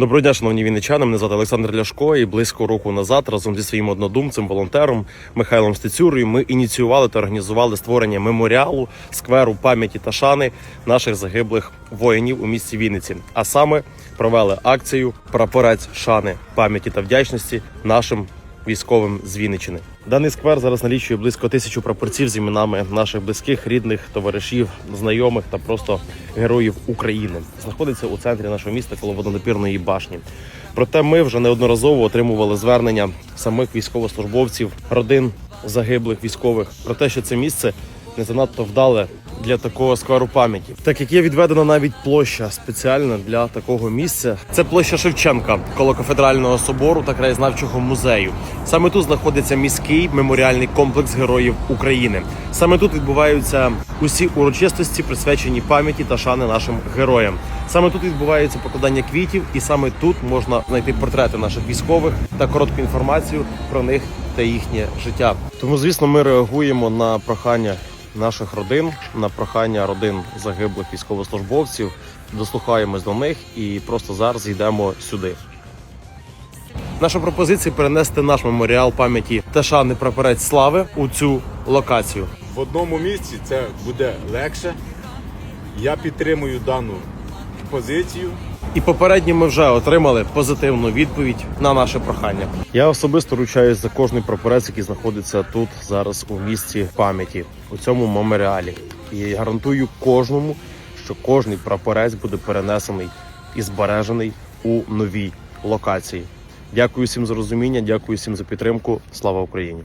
Доброго дня, шановні вінничани. Мене звати Олександр Ляшко. І близько року назад разом зі своїм однодумцем, волонтером Михайлом Стецюрою ми ініціювали та організували створення меморіалу скверу пам'яті та шани наших загиблих воїнів у місті Вінниці. А саме провели акцію Прапорець шани пам'яті та вдячності нашим військовим з Вінничини. Даний сквер зараз налічує близько тисячу прапорців з іменами наших близьких, рідних, товаришів, знайомих та просто героїв України. Знаходиться у центрі нашого міста коло водонапірної башні. Проте ми вже неодноразово отримували звернення самих військовослужбовців, родин загиблих військових про те, що це місце не занадто вдале для такого скверу пам'яті, так як є відведена навіть площа спеціальна для такого місця. Це площа Шевченка коло кафедрального собору та краєзнавчого музею. Саме тут знаходиться міський меморіальний комплекс героїв України. Саме тут відбуваються усі урочистості, присвячені пам'яті та шани нашим героям. Саме тут відбувається покладання квітів, і саме тут можна знайти портрети наших військових та коротку інформацію про них та їхнє життя. Тому, звісно, ми реагуємо на прохання наших родин, на прохання родин загиблих військовослужбовців. Дослухаємось до них і просто зараз йдемо сюди. Наша пропозиція перенести наш меморіал пам'яті та шани прапорець слави у цю локацію. В одному місці це буде легше. Я підтримую дану позицію. І попередньо ми вже отримали позитивну відповідь на наше прохання. Я особисто ручаюсь за кожний прапорець, який знаходиться тут зараз у місті пам'яті у цьому меморіалі. І гарантую кожному, що кожний прапорець буде перенесений і збережений у новій локації. Дякую всім за розуміння, дякую всім за підтримку. Слава Україні!